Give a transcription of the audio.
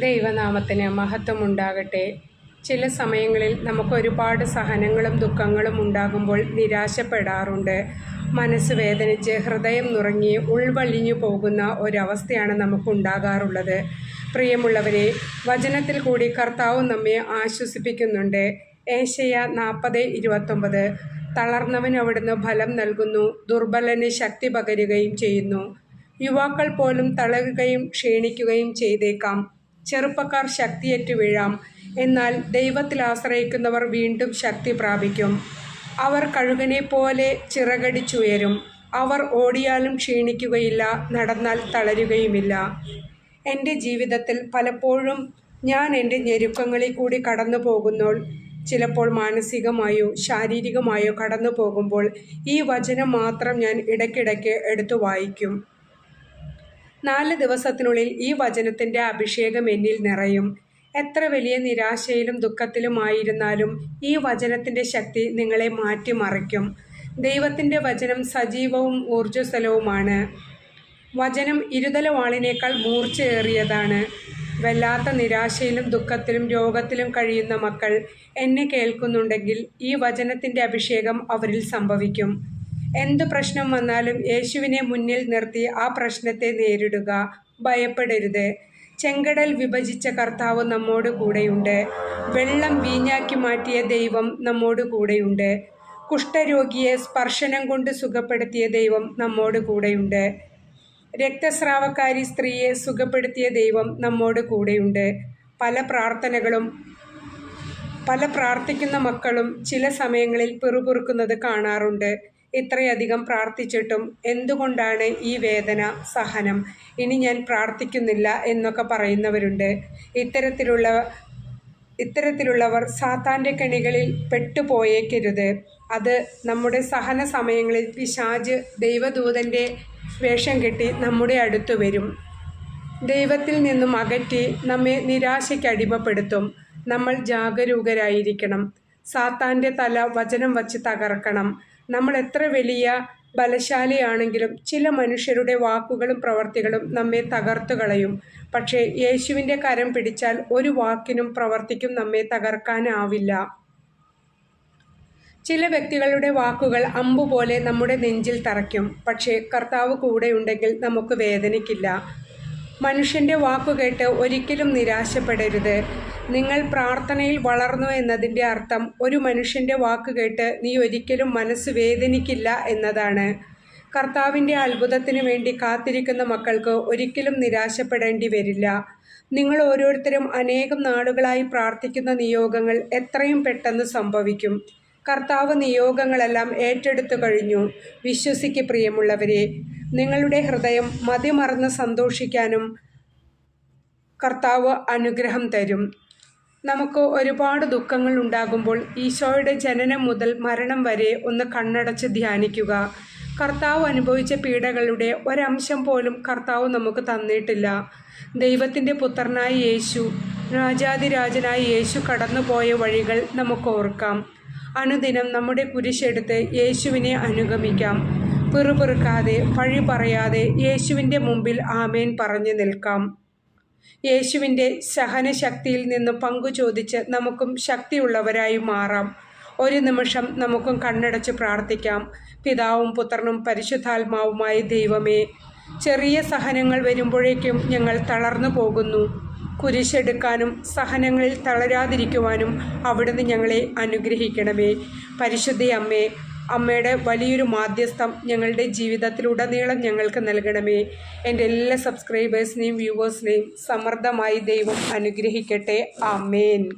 ദൈവനാമത്തിന് മഹത്വമുണ്ടാകട്ടെ. ചില സമയങ്ങളിൽ നമുക്ക് ഒരുപാട് സഹനങ്ങളും ദുഃഖങ്ങളും ഉണ്ടാകുമ്പോൾ നിരാശപ്പെടാറുണ്ട്. മനസ്സ് വേദനിച്ച് ഹൃദയം നുറങ്ങി ഉൾവലിഞ്ഞു പോകുന്ന ഒരവസ്ഥയാണ് നമുക്കുണ്ടാകാറുള്ളത് പ്രിയമുള്ളവരെ വചനത്തിൽ കൂടി കർത്താവ് നമ്മെ ആശ്വസിപ്പിക്കുന്നുണ്ട്. ഏഷ്യ നാൽപ്പത് ഇരുപത്തൊമ്പത്. തളർന്നവന് അവിടുന്ന് ഫലം നൽകുന്നു ദുർബലന് ശക്തി പകരുകയും ചെയ്യുന്നു. യുവാക്കൾ പോലും തളരുകയും ക്ഷീണിക്കുകയും ചെയ്തേക്കാം. ചെറുപ്പക്കാർ ശക്തിയേറ്റ് വീഴാം. എന്നാൽ ദൈവത്തിൽ ആശ്രയിക്കുന്നവർ വീണ്ടും ശക്തി പ്രാപിക്കും. അവർ കഴുകനെ പോലെ ചിറകടിച്ചുയരും. അവർ ഓടിയാലും ക്ഷീണിക്കുകയില്ല നടന്നാൽ തളരുകയുമില്ല. എന്റെ ജീവിതത്തിൽ പലപ്പോഴും ഞാൻ എന്റെ ഞെരുക്കങ്ങളിൽ കൂടി കടന്നു പോകുന്നോൾ. ചിലപ്പോൾ മാനസികമായോ ശാരീരികമായോ കടന്നു പോകുമ്പോൾ ഈ വചനം മാത്രം ഞാൻ ഇടയ്ക്കിടയ്ക്ക് എടുത്തു വായിക്കും. നാല് ദിവസത്തിനുള്ളിൽ ഈ വചനത്തിന്റെ അഭിഷേകം എന്നിൽ നിറയും. എത്ര വലിയ നിരാശയിലും ദുഃഖത്തിലുമായിരുന്നാലും ഈ വചനത്തിന്റെ ശക്തി നിങ്ങളെ മാറ്റിമറിക്കും. ദൈവത്തിന്റെ വചനം സജീവവും ഊർജസ്വലവുമാണ്. വചനം ഇരുതല വാളിനേക്കാൾ മൂർച്ചയേറിയതാണ്. വല്ലാത്ത നിരാശയിലും ദുഃഖത്തിലും രോഗത്തിലും കഴിയുന്ന മക്കൾ എന്നെ കേൾക്കുന്നുണ്ടെങ്കിൽ ഈ വചനത്തിന്റെ അഭിഷേകം അവരിൽ സംഭവിക്കും. എന്ത് പ്രശ്നം വന്നാലും യേശുവിനെ മുന്നിൽ നിർത്തി ആ പ്രശ്നത്തെ നേരിടുക. ഭയപ്പെടരുത്. ചെങ്കടൽ വിഭജിച്ച കർത്താവ് നമ്മോട് കൂടെയുണ്ട്. വെള്ളം വീഞ്ഞാക്കി മാറ്റിയ ദൈവം നമ്മോട് കൂടെയുണ്ട്. കുഷ്ഠരോഗിയെ സ്പർശനം കൊണ്ട് സുഖപ്പെടുത്തിയ ദൈവം നമ്മോട് കൂടെയുണ്ട്. രക്തസ്രാവക്കാരി സ്ത്രീയെ സുഖപ്പെടുത്തിയ ദൈവം നമ്മോട് കൂടെയുണ്ട്. പല പ്രാർത്ഥനകളും പല പ്രാർത്ഥിക്കുന്ന മക്കളും ചില സമയങ്ങളിൽ പിറുപിറുക്കുന്നത് കാണാറുണ്ട്. ഇത്രയധികം പ്രാർത്ഥിച്ചിട്ടും എന്തുകൊണ്ടാണ് ഈ വേദന സഹനം? ഇനി ഞാൻ പ്രാർത്ഥിക്കുന്നില്ല എന്നൊക്കെ പറയുന്നവരുണ്ട്. ഇത്തരത്തിലുള്ള ഇത്തരത്തിലുള്ളവർ സാത്താന്റെ കെണികളിൽ പെട്ടുപോയേക്കരുത്. അത് നമ്മുടെ സഹന സമയങ്ങളിൽ പിശാജ് ദൈവദൂതന്റെ വേഷം കെട്ടി നമ്മുടെ അടുത്ത് വരും. ദൈവത്തിൽ നിന്നും അകറ്റി നമ്മെ നിരാശയ്ക്ക് അടിമപ്പെടുത്തും. നമ്മൾ ജാഗരൂകരായിരിക്കണം. സാത്താന്റെ തല വചനം വച്ച് തകർക്കണം. നമ്മൾ എത്ര വലിയ ബലശാലിയാണെങ്കിലും ചില മനുഷ്യരുടെ വാക്കുകളും പ്രവർത്തികളും നമ്മെ തകർത്തു കളയും. പക്ഷേ യേശുവിന്റെ കരം പിടിച്ചാൽ ഒരു വാക്കിനും പ്രവർത്തിക്കും നമ്മെ തകർക്കാനാവില്ല. ചില വ്യക്തികളുടെ വാക്കുകൾ അമ്പുപോലെ നമ്മുടെ നെഞ്ചിൽ തറയ്ക്കും. പക്ഷേ കർത്താവ് കൂടെയുണ്ടെങ്കിൽ നമുക്ക് വേദനിക്കില്ല. മനുഷ്യന്റെ വാക്കുകേട്ട് ഒരിക്കലും നിരാശപ്പെടരുത്. നിങ്ങൾ പ്രാർത്ഥനയിൽ വളർന്നു എന്നതിന്റെ അർത്ഥം ഒരു മനുഷ്യന്റെ വാക്കുകേട്ട് നീ ഒരിക്കലും മനസ്സ് വേദനിക്കില്ല എന്നതാണ്. കർത്താവിന്റെ അത്ഭുതത്തിന് വേണ്ടി കാത്തിരിക്കുന്ന മക്കൾക്ക് ഒരിക്കലും നിരാശപ്പെടേണ്ടി വരില്ല. നിങ്ങൾ ഓരോരുത്തരും അനേകം നാടുകളായി പ്രാർത്ഥിക്കുന്ന നിയോഗങ്ങൾ എത്രയും പെട്ടെന്ന് സംഭവിക്കും. കർത്താവ് നിയോഗങ്ങളെല്ലാം ഏറ്റെടുത്തു കഴിഞ്ഞു. വിശ്വസിക്ക് പ്രിയമുള്ളവരെ നിങ്ങളുടെ ഹൃദയം മതിമറന്ന് സന്തോഷിക്കാനും കർത്താവ് അനുഗ്രഹം തരും. നമുക്ക് ഒരുപാട് ദുഃഖങ്ങൾ ഉണ്ടാകുമ്പോൾ ഈശോയുടെ ജനനം മുതൽ മരണം വരെ ഒന്ന് കണ്ണടച്ച് ധ്യാനിക്കുക. കർത്താവ് അനുഭവിച്ച പീഡകളുടെ ഒരംശം പോലും കർത്താവ് നമുക്ക് തന്നിട്ടില്ല. ദൈവത്തിന്റെ പുത്രനായ യേശു രാജാതിരാജനായ യേശു കടന്നുപോയ വഴികൾ നമുക്ക് ഓർക്കാം. അനുദിനം നമ്മുടെ കുരിശെടുത്ത് യേശുവിനെ അനുഗമിക്കാം. പിറുപിറുക്കാതെ പഴി പറയാതെ യേശുവിന്റെ മുമ്പിൽ ആമേൻ പറഞ്ഞു നിൽക്കാം. യേശുവിന്റെ സഹനശക്തിയിൽ നിന്ന് പങ്കു ചോദിച്ച് നമുക്കും ശക്തിയുള്ളവരായി മാറാം. ഒരു നിമിഷം നമുക്കും കണ്ണടച്ച് പ്രാർത്ഥിക്കാം. പിതാവും പുത്രനും പരിശുദ്ധാത്മാവുമായ ദൈവമേ ചെറിയ സഹനങ്ങൾ വരുമ്പോഴേക്കും ഞങ്ങൾ തളർന്നു പോകുന്നു. കുരിശെടുക്കാനും സഹനങ്ങളിൽ തളരാതിരിക്കുവാനും അവിടുന്ന് ഞങ്ങളെ അനുഗ്രഹിക്കണമേ. പരിശുദ്ധ അമ്മേ അമ്മയുടെ വലിയൊരു മാധ്യസ്ഥം ഞങ്ങളുടെ ജീവിതത്തിലുടനീളം ഞങ്ങൾക്ക് നൽകണമേ. എന്റെ എല്ലാ സബ്സ്ക്രൈബേഴ്സിനെയും വ്യൂവേഴ്സിനെയും സമൃദ്ധമായി ദൈവം അനുഗ്രഹിക്കട്ടെ. ആമേൻ.